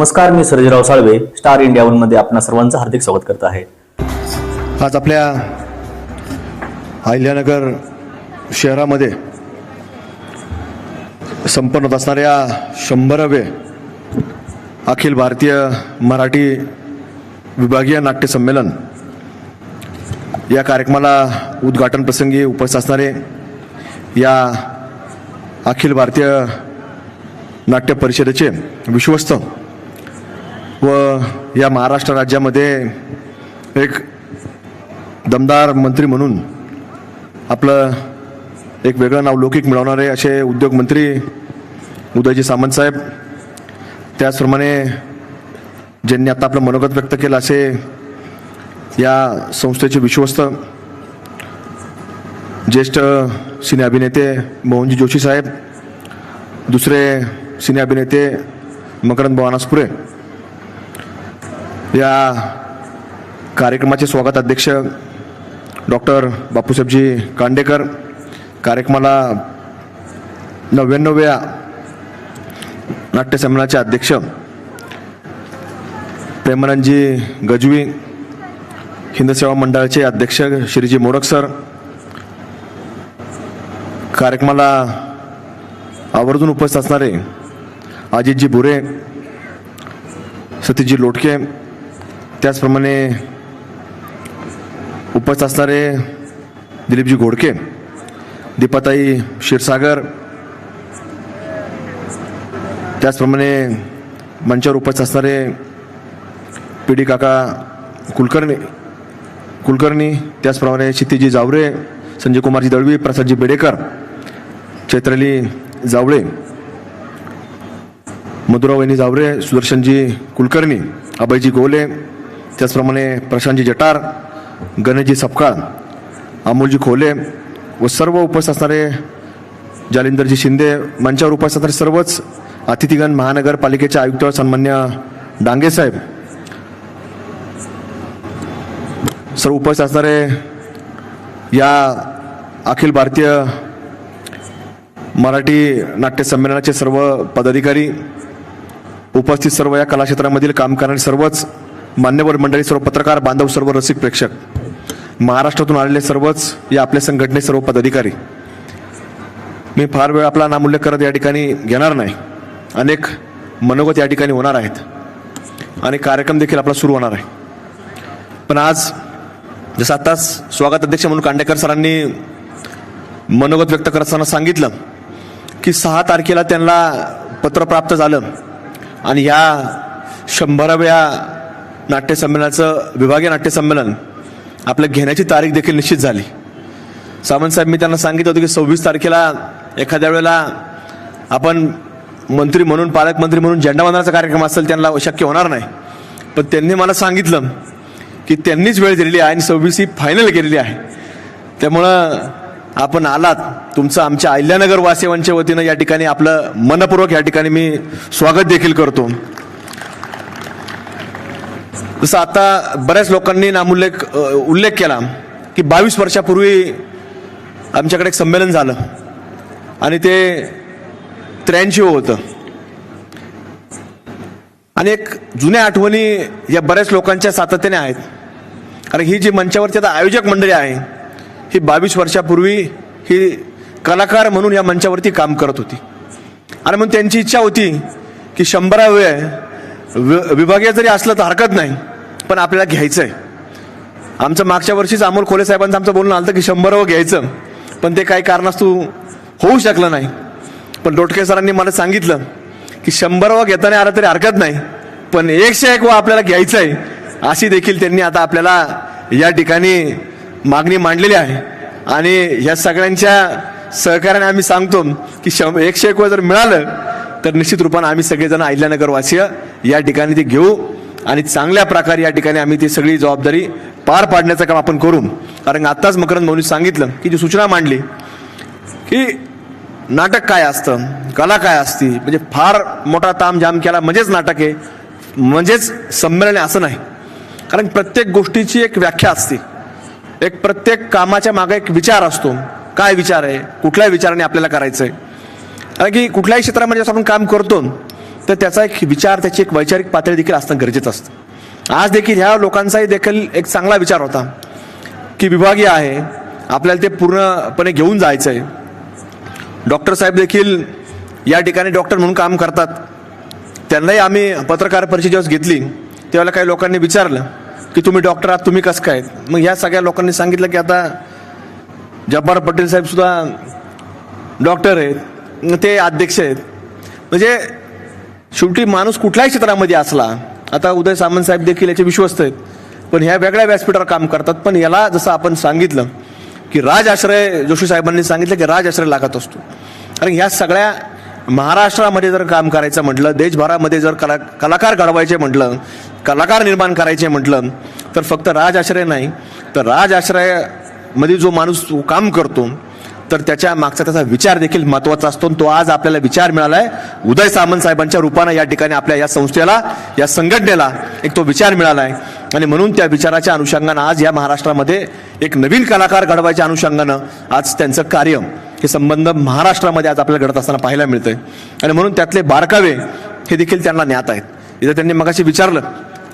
नमस्कार मी Sarjerao Salve star India वनमध्ये आपणा सर्वांचं हार्दिक स्वागत करत आहे. आज आपल्या अहिल्यानगर शहरामध्ये संपन्न होत असणाऱ्या शंभरावे अखिल भारतीय मराठी विभागीय नाट्य संमेलन या कार्यक्रमाला उद्घाटन प्रसंगी उपस्थित असणारे या अखिल भारतीय नाट्य परिषदेचे विश्वस्त व या महाराष्ट्र राज्यामध्ये एक दमदार मंत्री म्हणून आपलं एक वेगळं नाव लौकिक मिळवणारे असे उद्योगमंत्री उदयजी सामंत साहेब त्याचप्रमाणे ज्यांनी आता आपलं मनोगत व्यक्त केलं असे या संस्थेचे विश्वस्त ज्येष्ठ सिने अभिनेते मोहनजी जोशी साहेब दुसरे सिने अभिनेते मकरंद भवानासपुरे या कार्यक्रमाचे स्वागत अध्यक्ष डॉक्टर बापूसाहेबजी कांडेकर. कार्यक्रमाला नव्याण्णव्या नाट्यसंमेलनाचे अध्यक्ष प्रेमानंदजी गजवी हिंद सेवा मंडळाचे अध्यक्ष श्रीजी मोडक सर. कार्यक्रमाला आवर्जून उपस्थित असणारे अजितजी भुरे सतीशजी लोटके त्याचप्रमाणे उपस्थित असणारे दिलीपजी घोडके दीपाताई क्षीरसागर त्याचप्रमाणे मंचावर उपस्थित असणारे पी डी काका कुलकर्णी कुलकर्णी त्याचप्रमाणे क्षितिजी जावरे संजय कुमारजी दळवी प्रसादजी बेडेकर चैत्रली जावळे मधुरावहिनी जावरे सुदर्शनजी कुलकर्णी अभयजी गोले त्याचप्रमाणे प्रशांतजी जटार गणेशजी सपकाळ अमोलजी खोले व सर्व उपस्थित असणारे जालिंदरजी शिंदे मंचावर उपस्थित असणारे सर्वच अतिथीगण महानगरपालिकेचे आयुक्त सन्मान्य डांगे साहेब सर्व उपस्थित असणारे या अखिल भारतीय मराठी नाट्य संमेलनाचे सर्व पदाधिकारी उपस्थित सर्व या कलाक्षेत्रामधील काम करणारे सर्वच मान्यवर मंडळी सर्व पत्रकार बांधव सर्व रसिक प्रेक्षक महाराष्ट्रातून आलेले सर्वच या आपल्या संघटने सर्व पदाधिकारी मी फार वेळ आपला नामूल्य करत या ठिकाणी घेणार नाही. अनेक मनोगत या ठिकाणी होणार आहेत. आणि कार्यक्रम देखील आपला सुरू होणार आहे. पण आज जसं आत्ताच स्वागत अध्यक्ष म्हणून कांडेकर सरांनी मनोगत व्यक्त करत असताना सांगितलं की सहा तारखेला त्यांना पत्र प्राप्त झालं. आणि या शंभराव्या नाट्यसंमेलनाचं विभागीय नाट्यसंमेलन आपलं घेण्याची तारीख देखील निश्चित झाली. सावंत साहेब मी त्यांना सांगितलं होतं की सव्वीस तारखेला एखाद्या वेळेला आपण मंत्री म्हणून पालकमंत्री म्हणून झेंडावंदनाचा कार्यक्रम असेल त्यांना शक्य होणार नाही. पण त्यांनी मला सांगितलं की त्यांनीच वेळ दिलेली आहे आणि सव्वीस ही फायनल केलेली आहे. त्यामुळं आपण आलात. तुमचं आमच्या अहिल्यानगर वासियांच्या वतीनं या ठिकाणी आपलं मनपूर्वक या ठिकाणी मी स्वागत देखील करतो. जसं आता बऱ्याच लोकांनी नामोल्लेख उल्लेख केला की बावीस वर्षापूर्वी आमच्याकडे एक संमेलन झालं आणि ते त्र्याऐंशी होतं. आणि एक जुन्या आठवणी या बऱ्याच लोकांच्या सातत्याने आहेत. कारण ही जी मंचावरची आता आयोजक मंडळी आहे ही बावीस वर्षापूर्वी ही कलाकार म्हणून या मंचावरती काम करत होती. आणि म्हणून त्यांची इच्छा होती की शंभरावे वि- विभागीय जरी असलं तर हरकत नाही पण आपल्याला घ्यायचं आहे आमचं मागच्या वर्षीच अमोल खोले साहेबांचं आमचं बोलणं आलं की शंभरावं घ्यायचं. पण ते काही कारणास्तव होऊ शकलं नाही. पण डोटके सरांनी मला सांगितलं की शंभरावं घेताना आलं तरी हरकत नाही. पण एकशे एक व आपल्याला घ्यायचं आहे अशी देखील त्यांनी आता आपल्याला या ठिकाणी मागणी मांडलेली आहे. आणि ह्या सगळ्यांच्या सहकार्याने आम्ही सांगतो की शं एकशे एक व जर मिळालं तर निश्चित रूपानं आम्ही सगळेजण अहिल्यानगरवासीय या ठिकाणी ते घेऊ. आणि चांगल्या प्रकारे या ठिकाणी आम्ही ती सगळी जबाबदारी पार पाडण्याचं काम आपण करू. कारण आत्ताच मकरंद भाऊनी सांगितलं की जी सूचना मांडली की नाटक काय असतं कला काय असती म्हणजे फार मोठा ताम जाम केला म्हणजेच नाटक आहे म्हणजेच संमेलन आहे असं नाही. कारण प्रत्येक गोष्टीची एक व्याख्या असते. एक प्रत्येक कामाच्या मागे एक विचार असतो. काय विचार आहे? कुठल्या विचाराने आपल्याला करायचं आहे कारण की कुठल्याही क्षेत्रामध्ये जसं आपण काम करतो तर त्याचा एक विचार त्याची एक वैचारिक पातळी देखील असणं गरजेचं असतं. आज देखील ह्या लोकांचाही देखील एक चांगला विचार होता की विभागीय आहे आपल्याला ते पूर्णपणे घेऊन जायचं आहे डॉक्टर साहेब देखील या ठिकाणी डॉक्टर म्हणून काम करतात. त्यांनाही आम्ही पत्रकार परिषद जेव्हा घेतली त्यावेळेला काही लोकांनी विचारलं की तुम्ही डॉक्टर आहात तुम्ही कसं काय? मग ह्या सगळ्या लोकांनी सांगितलं की आता जब्बार पटेल साहेबसुद्धा डॉक्टर आहेत ते अध्यक्ष आहेत. म्हणजे शेवटी माणूस कुठल्याही क्षेत्रामध्ये असला आता उदय सामंत साहेब देखील याचे विश्वस्त आहेत पण ह्या वेगळ्या व्यासपीठावर काम करतात. पण याला जसं आपण सांगितलं की राज आश्रय जोशी साहेबांनी सांगितलं की राज आश्रय लागत असतो. कारण ह्या सगळ्या महाराष्ट्रामध्ये जर काम करायचं म्हटलं देशभरामध्ये जर कला कलाकार घडवायचे म्हटलं कलाकार निर्माण करायचे म्हटलं तर फक्त राज आश्रय नाही. तर राज आश्रयामध्ये जो माणूस काम करतो तर त्याच्या मागचा त्याचा विचार देखील महत्त्वाचा असतो तो आज आपल्याला विचार मिळालाय. उदय सामंत साहेबांच्या रूपानं या ठिकाणी आपल्या या संस्थेला या संघटनेला एक तो विचार मिळालाय. आणि म्हणून त्या विचाराच्या अनुषंगानं आज या महाराष्ट्रामध्ये एक नवीन कलाकार घडवायच्या अनुषंगानं आज त्यांचं कार्य हे संबंध महाराष्ट्रामध्ये आज आपल्याला घडत असताना पाहायला मिळतंय. आणि म्हणून त्यातले बारकावे हे देखील त्यांना ज्ञात आहेत. इथं त्यांनी मगाशी विचारलं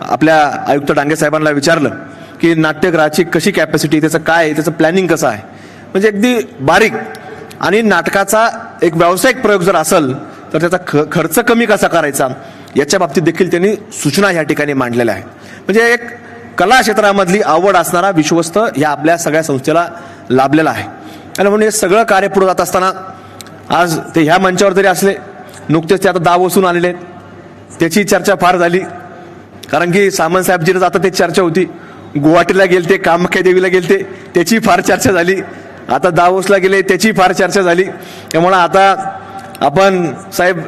आपल्या आयुक्त डांगे साहेबांना विचारलं की नाट्यगृहाची कशी कॅपॅसिटी त्याचं काय आहे, त्याचं प्लॅनिंग कसं आहे? म्हणजे अगदी बारीक. आणि नाटकाचा एक व्यावसायिक प्रयोग जर असेल तर त्याचा ख खर्च कमी कसा करायचा? याच्या बाबतीत देखील त्यांनी सूचना या ठिकाणी मांडलेल्या आहेत. म्हणजे एक कला क्षेत्रामधली आवड असणारा विश्वस्त ह्या आपल्या सगळ्या संस्थेला लाभलेला आहे. आणि म्हणून हे सगळं कार्य पुढे जात असताना आज ते ह्या मंचावर जरी असले नुकतेच ते आता दाव वसून आणले. आहेत त्याची चर्चा फार झाली. कारण की सामंत आता ते चर्चा होती. गुवाहाटीला गेलते कामाख्या देवीला गेलते त्याची फार चर्चा झाली. आता दावोसला गेले त्याची फार चर्चा झाली. त्यामुळं आता आपण साहेब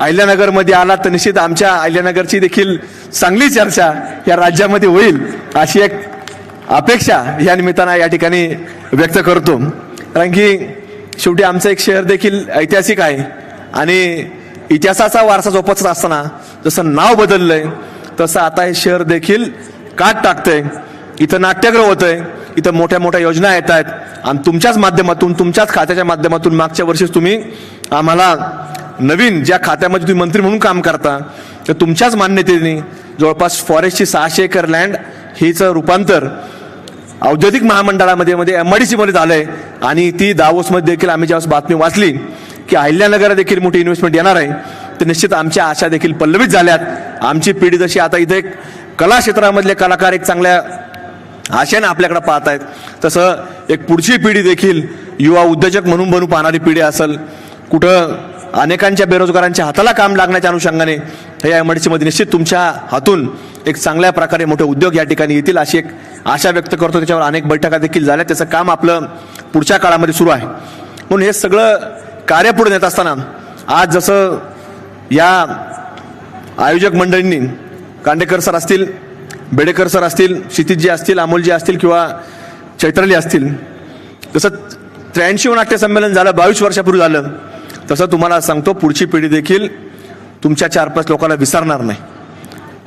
अहिल्यानगरमध्ये आलात तर निश्चित आमच्या अहिल्यानगरची देखील चांगली चर्चा या राज्यामध्ये होईल अशी एक अपेक्षा या निमित्तानं या ठिकाणी व्यक्त करतो. कारण की शेवटी आमचं एक शहर देखील ऐतिहासिक आहे आणि इतिहासाचा वारसा जोपासत असताना जसं नाव बदललंय तसं आता हे शहर देखील काट टाकतंय. इथं नाट्यगृह होतंय. इथं मोठ्या मोठ्या योजना येत आहेत आणि तुमच्याच माध्यमातून तुमच्याच खात्याच्या माध्यमातून मागच्या वर्षीच तुम्ही आम्हाला नवीन ज्या खात्यामध्ये तुम्ही मंत्री म्हणून काम करता तर तुमच्याच मान्यतेने जवळपास फॉरेस्टची सहाशे एकर लँड हिचं रूपांतर औद्योगिक महामंडळामध्ये म्हणजे मध्ये एम डी सीमध्ये झालं आहे आणि ती दावोसमध्ये देखील आम्ही ज्यावेळेस बातमी वाचली की अहिल्यानगरला देखील मोठी इन्व्हेस्टमेंट येणार आहे. तर निश्चित आमच्या आशा देखील पल्लवित झाल्यात. आमची पिढी जशी आता इथे एक कला क्षेत्रामधले कलाकार एक चांगल्या आशेनं आपल्याकडे पाहत आहेत तसं एक पुढची पिढी देखील युवा उद्योजक म्हणून बनू पाहणारी पिढी असेल. कुठं अनेकांच्या बेरोजगारांच्या हाताला काम लागण्याच्या अनुषंगाने हे या मध्ये निश्चित तुमच्या हातून एक चांगल्या प्रकारे मोठे उद्योग या ठिकाणी येतील अशी एक आशा व्यक्त करतो. त्याच्यावर अनेक बैठका देखील झाल्या. त्याचं काम आपलं पुढच्या काळामध्ये सुरू आहे. म्हणून हे सगळं कार्य पुढे नेत असताना आज जसं या आयोजक मंडळींनी कांडेकर सर असतील बेडेकर सर असतील क्षितिजी असतील अमोलजी असतील किंवा चैत्राली असतील जसं त्र्याऐंशी नाट्य संमेलन झालं बावीस वर्षापूर्वी झालं तसं तुम्हाला सांगतो पुढची पिढी देखील तुमच्या चार पाच लोकांना विसरणार नाही.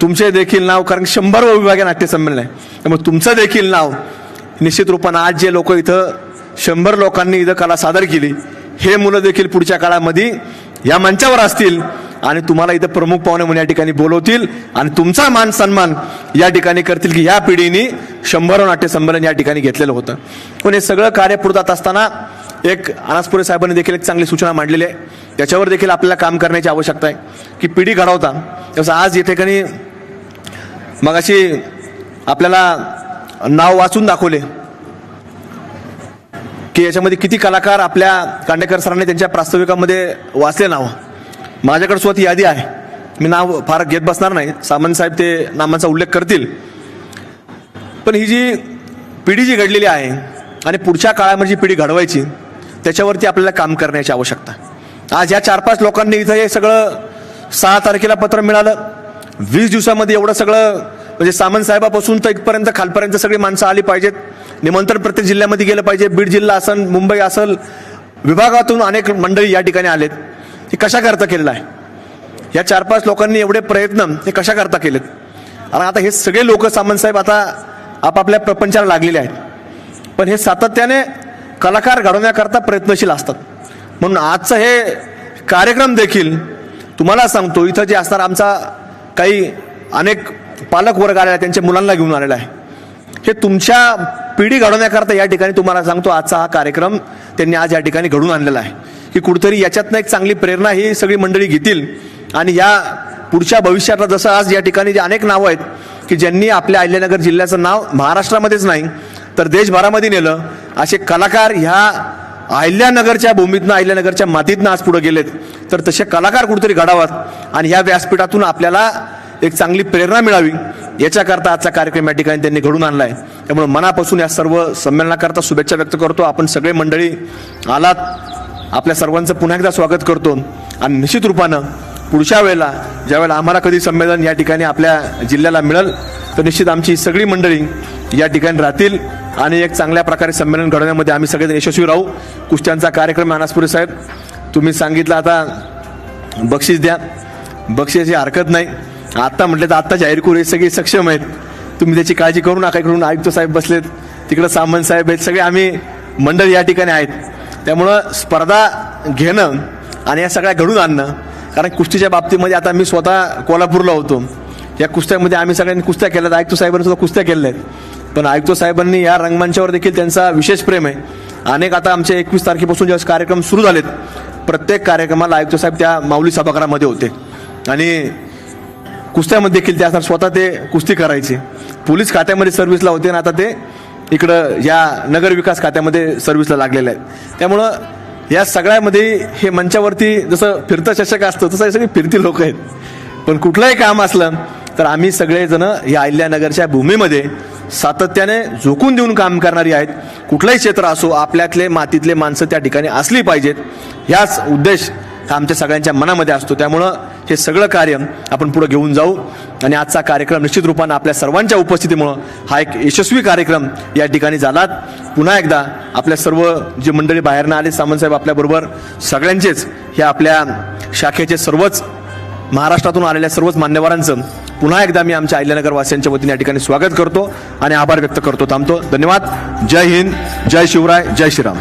तुमचे देखील नाव कारण शंभर विभागीय नाट्य संमेलन आहे. त्यामुळे तुमचं देखील नाव निश्चित रूपानं आज जे लोक इथं शंभर लोकांनी इथं कला सादर केली हे मुलं देखील पुढच्या काळामध्ये या मंचावर असतील आणि तुम्हाला इथं प्रमुख पाहुणे म्हणून या ठिकाणी बोलवतील आणि तुमचा मान सन्मान या ठिकाणी करतील की या पिढीने शंभर नाट्य संमेलन या ठिकाणी घेतलेलं होतं. पण हे सगळं कार्य पुरतात असताना एक अनासपुरे साहेबांनी देखील एक चांगली सूचना मांडलेली आहे. त्याच्यावर देखील आपल्याला काम करण्याची आवश्यकता आहे की पिढी घडवता. तसं आज या ठिकाणी मग अशी आपल्याला नाव वाचून दाखवले. की याच्यामध्ये किती कलाकार आपल्या कांडेकर सरांनी त्यांच्या प्रास्ताविकामध्ये वाचले नाव? माझ्याकडे स्वतः यादी आहे. मी नाव फार घेत बसणार नाही. सामंत साहेब ते नामांचा उल्लेख करतील. पण ही जी पिढी जी घडलेली आहे आणि पुढच्या काळामध्ये जी पिढी घडवायची त्याच्यावरती आपल्याला काम करण्याची आवश्यकता आज या चार पाच लोकांनी इथं हे सगळं सहा तारखेला पत्र मिळालं. वीस दिवसामध्ये एवढं सगळं म्हणजे सामंत साहेबापासून तर इथपर्यंत खालपर्यंत सगळी माणसं आली पाहिजेत. निमंत्रण प्रत्येक जिल्ह्यामध्ये गेलं पाहिजे. बीड जिल्हा असेल मुंबई असेल विभागातून अनेक मंडळी या ठिकाणी आलेत. हे कशा करता केलेलं आहे? या चार पाच लोकांनी एवढे प्रयत्न हे कशा करता केलेत? आणि आता हे सगळे लोक सामंतसाहेब आता आपापल्या प्रपंचाला लागलेले आहेत. पण हे सातत्याने कलाकार घडवण्याकरता प्रयत्नशील असतात. म्हणून आजचं हे कार्यक्रम देखील तुम्हाला सांगतो इथं जे असणार आमचा काही अनेक पालक वर्ग आलेला आहे, त्यांच्या मुलांना घेऊन आलेला आहे. हे तुमच्या पिढी घडवण्याकरता या ठिकाणी तुम्हाला सांगतो आजचा हा कार्यक्रम त्यांनी आज या ठिकाणी घडून आणलेला आहे. की कुठतरी याच्यातनं एक चांगली प्रेरणा ही सगळी मंडळी घेतील. आणि या पुढच्या भविष्यातला जसं आज या ठिकाणी जे अनेक नावं आहेत की ज्यांनी आपल्या अहिल्यानगर जिल्ह्याचं नाव महाराष्ट्रामध्येच नाही तर देशभरामध्ये नेलं. असे कलाकार ह्या अहिल्यानगरच्या भूमीतनं अहिल्यानगरच्या मातीतनं आज पुढे गेलेत. तर तसे कलाकार कुठेतरी घडावात. आणि ह्या व्यासपीठातून आपल्याला एक चांगली प्रेरणा मिळावी. याच्याकरता आजचा कार्यक्रम या ठिकाणी त्यांनी घडून आणलाय. त्यामुळे मनापासून या सर्व संमेलनाकरता शुभेच्छा व्यक्त करतो. आपण सगळे मंडळी आलात. आपल्या सर्वांचं पुन्हा एकदा स्वागत करतो. आणि निश्चित रूपानं पुढच्या वेळेला ज्यावेळेला आम्हाला कधी संमेलन या ठिकाणी आपल्या जिल्ह्याला मिळेल तर निश्चित आमची सगळी मंडळी या ठिकाणी राहतील. आणि एक चांगल्या प्रकारे संमेलन घडवण्यामध्ये आम्ही सगळेजण यशस्वी राहू. कुस्त्यांचा कार्यक्रम अनासपुरे साहेब. तुम्ही सांगितलं आता बक्षीस द्या. बक्षिसाची हरकत नाही. आत्ता म्हटलं तर आत्ता जाहीर करू हे सगळे सक्षम आहेत. तुम्ही त्याची काळजी करू नका इकडून आयुक्त साहेब बसलेत तिकडं सामंत साहेब आहेत सगळे आम्ही मंडळ या ठिकाणी आहेत. त्यामुळं स्पर्धा घेणं आणि या सगळ्या घडून आणणं कारण कुस्तीच्या बाबतीमध्ये आता मी स्वतः कोल्हापूरला होतो. या कुस्त्यामध्ये आम्ही सगळ्यांनी कुस्त्या केल्यात आयुक्त साहेबांनी सुद्धा कुस्त्या केल्या आहेत पण आयुक्त साहेबांनी या रंगमंचावर देखील त्यांचा विशेष प्रेम आहे. अनेक आता आमचे एकवीस तारखेपासून जेव्हा कार्यक्रम सुरू झालेत प्रत्येक कार्यक्रमाला आयुक्त साहेब त्या माऊली सभागृहामध्ये होते. आणि कुस्त्यामध्ये देखील ते असणार स्वतः ते कुस्ती करायचे. पोलीस खात्यामध्ये सर्व्हिसला होते आणि आता ते इकडं या नगर विकास खात्यामध्ये सर्व्हिसला लागलेले आहेत. त्यामुळं या सगळ्यामध्ये हे मंचावरती जसं फिरतं चषक असतं तसं हे सगळे फिरती लोक आहेत. पण कुठलंही काम असलं तर आम्ही सगळेजण या अहिल्यानगरच्या भूमीमध्ये सातत्याने झोकून देऊन काम करणारी आहेत. कुठलंही क्षेत्र असो आपल्यातले मातीतले माणसं त्या ठिकाणी असली पाहिजेत. ह्याच उद्देश हा आमच्या सगळ्यांच्या मनामध्ये असतो. त्यामुळं हे सगळं कार्य आपण पुढे घेऊन जाऊ. आणि आजचा कार्यक्रम निश्चित रूपानं आपल्या सर्वांच्या उपस्थितीमुळं हा एक यशस्वी कार्यक्रम या ठिकाणी झालात पुन्हा एकदा आपल्या सर्व जे मंडळी बाहेरनं आले सामंतसाहेब आपल्याबरोबर सगळ्यांचेच हे आपल्या शाखेचे सर्वच महाराष्ट्रातून आलेल्या सर्वच मान्यवरांचं पुन्हा एकदा मी आमच्या अहिल्यानगर वासियांच्या वतीने या ठिकाणी स्वागत करतो आणि आभार व्यक्त करतो. थांबतो. धन्यवाद. जय हिंद. जय शिवराय. जय श्रीराम.